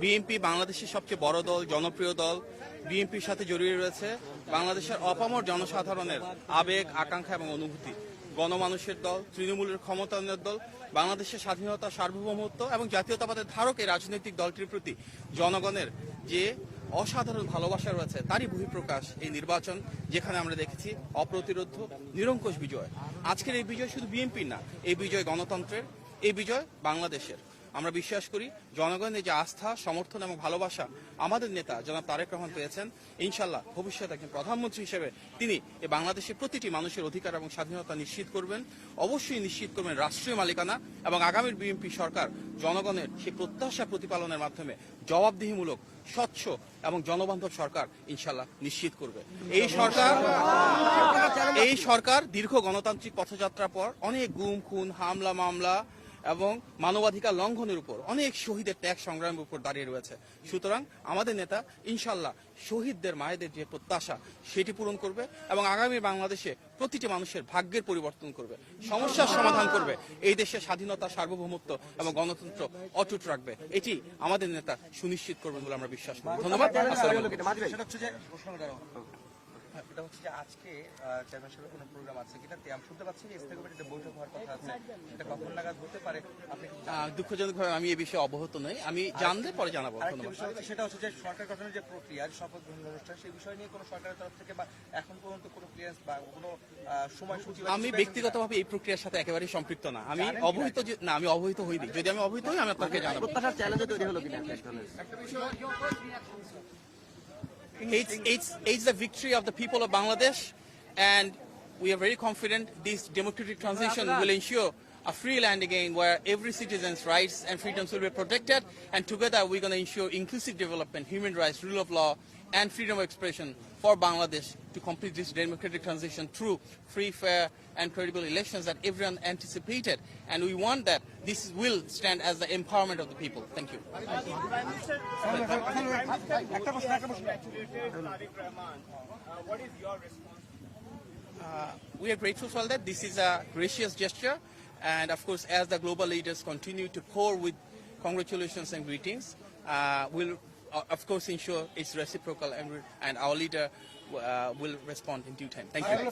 BNP বাংলাদেশের সবচেয়ে বড় দল, জনপ্রিয় দল। বিএনপির সাথে জড়িয়ে রয়েছে বাংলাদেশের অপামর জনসাধারণের আবেগ, আকাঙ্ক্ষা এবং অনুভূতি। গণমানুষের দল, তৃণমূলের ক্ষমতায়নের দল, বাংলাদেশের স্বাধীনতা, সার্বভৌমত্ব এবং জাতীয়তাবাদের ধারক এই রাজনৈতিক দলটির প্রতি জনগণের যে অসাধারণ ভালোবাসা রয়েছে, তারই বহিঃপ্রকাশ এই নির্বাচন, যেখানে আমরা দেখেছি অপ্রতিরোধ নিরঙ্কুশ বিজয়। আজকের এই বিজয় শুধু বিএনপির না, এই বিজয় গণতন্ত্রের, এই বিজয় বাংলাদেশের। আমরা বিশ্বাস করি জনগণের যে আস্থা, সমর্থন এবং ভালোবাসা আমাদের নেতা জনাব তারেক রহমান পেয়েছেন, ইনশাল্লাহ ভবিষ্যতে একজন প্রধানমন্ত্রী হিসেবে তিনি এই বাংলাদেশের প্রতিটি মানুষের অধিকার এবং স্বাধীনতা নিশ্চিত করবেন, অবশ্যই নিশ্চিত করবেন রাষ্ট্রীয় মালিকানা এবং আগামীর বিএনপি সরকার জনগণের সেই প্রত্যাশা প্রতিপালনের মাধ্যমে জবাবদিহিমূলক, স্বচ্ছ এবং জনবান্ধব সরকার ইনশাল্লাহ নিশ্চিত করবে। এই সরকার এই সরকার দীর্ঘ গণতান্ত্রিক পথযাত্রার পর অনেক গুম, খুন, হামলা, মামলা এবং মানবাধিকার লঙ্ঘনের উপর অনেক শহীদের ত্যাগ সংগ্রামের উপর দাঁড়িয়ে রয়েছে। সুতরাং আমাদের নেতা ইনশাল্লাহ শহীদদের মায়েদের যে প্রত্যাশা সেটি পূরণ করবে এবং আগামী বাংলাদেশে প্রতিটি মানুষের ভাগ্যের পরিবর্তন করবে সমস্যার সমাধান করবে এই দেশের স্বাধীনতা সার্বভৌমত্ব এবং গণতন্ত্র অটুট রাখবে। এটি আমাদের নেতা সুনিশ্চিত করবেন বলে আমরা বিশ্বাস করি। ধন্যবাদ। এটা হচ্ছে যে আজকে চেয়ারম্যান সাহেবের কোনো প্রোগ্রাম আছে কিনা? তে আমি শুনতে পাচ্ছি যে ইস্তেকো একটা বৈঠক হওয়ার কথা আছে। এটা কখন নাগাদ হতে পারে? আপনি? দুঃখজনকভাবে আমি এই বিষয়ে অবগত নই। আমি জানলে পরে জানাব বিষয় সেটা হচ্ছে যে সরকার গঠনের যে প্রক্রিয়া যে শপথ গ্রহণ অনুষ্ঠান সেই বিষয় নিয়ে কোনো সরকারের তরফ থেকে বা এখন পর্যন্ত কোনো ক্লিয়ারেন্স বা কোনো আহ, সময়সূচি আমি ব্যক্তিগতভাবে এই প্রক্রিয়ার সাথে একেবারেই সম্পৃক্ত না। আমি অবহিত যে- না আমি অবহিত হইনি। যদি আমি অবহিত হই আমি আপনাকে জানাব। প্রত্যাশার চ্যালেঞ্জে তৈরি হলো কিনা? It's, it's, it's the victory of the people of Bangladesh, and we are very confident this democratic transition will ensure a free land again where every citizen's rights and freedoms will be protected, and together we're going to ensure inclusive development, human rights, rule of law, and freedom of expression for Bangladesh to complete this democratic transition through free, fair, and credible elections that everyone anticipated. And we want that this will stand as the empowerment of the people. Thank you. Uh, we are grateful for that. This is a gracious gesture. And of course, as the global leaders continue to pour with congratulations and greetings, uh, we'll uh, of course ensure it's reciprocal and, and our leader uh, will respond in due time. Thank you.